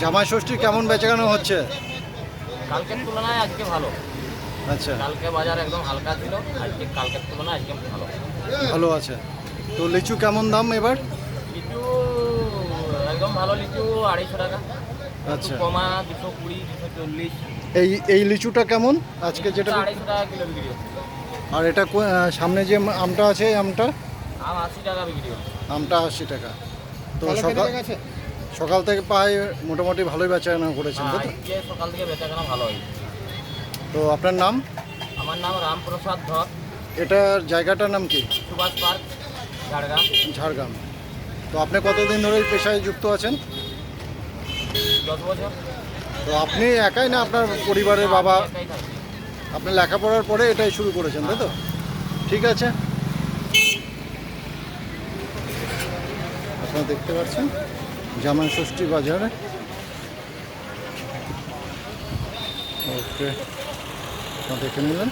জামাই ষষ্ঠী কেমন বেচাকেনা হচ্ছে? কালকের তুলনায় আজকে ভালো। আচ্ছা। কালকে বাজার একদম হালকা ছিল আজকে কালকের তুলনায় আজকে ভালো। ভালো আছে। তো লিচু কেমন দাম এবার? লিচু একদম ভালো লিচু আড়াইশো টাকা। আচ্ছা। কমা দুশো কুড়ি দুশো চল্লিশ। এই এই লিচুটা কেমন? আজকে যেটা আড়াইশো টাকা কিলো বিক্রি হচ্ছে। আর এটা সামনে যে আমটা আছে আমটা? আম আশি টাকা বিক্রি হচ্ছে। আমটা আশি টাকা। তো সকাল সকাল থেকে পায়ে মোটামুটি ভালোই বেচাকেনা করেছেন তাই তো? আজকে সকাল থেকে বেচাকেনা ভালো হয়েছে তো আপনার নাম? আমার নাম রামপ্রসাদ ধর। এটার জায়গাটার নাম কি? সুভাষ পার্ক ঝাড়গ্রাম। ঝাড়গ্রাম। তো আপনি কতদিন ধরে এই পেশায় যুক্ত আছেন? দশ বছর। তো আপনি একাই না আপনার পরিবারের বাবা? একাই থাকি। আপনি লেখাপড়ার পরে এটাই শুরু করেছেন তাই তো? ঠিক আছে। আপনারা দেখতে পাচ্ছেন জামান ষষ্ঠী বাজারে। ওকে আপনারা দেখে নিলেন।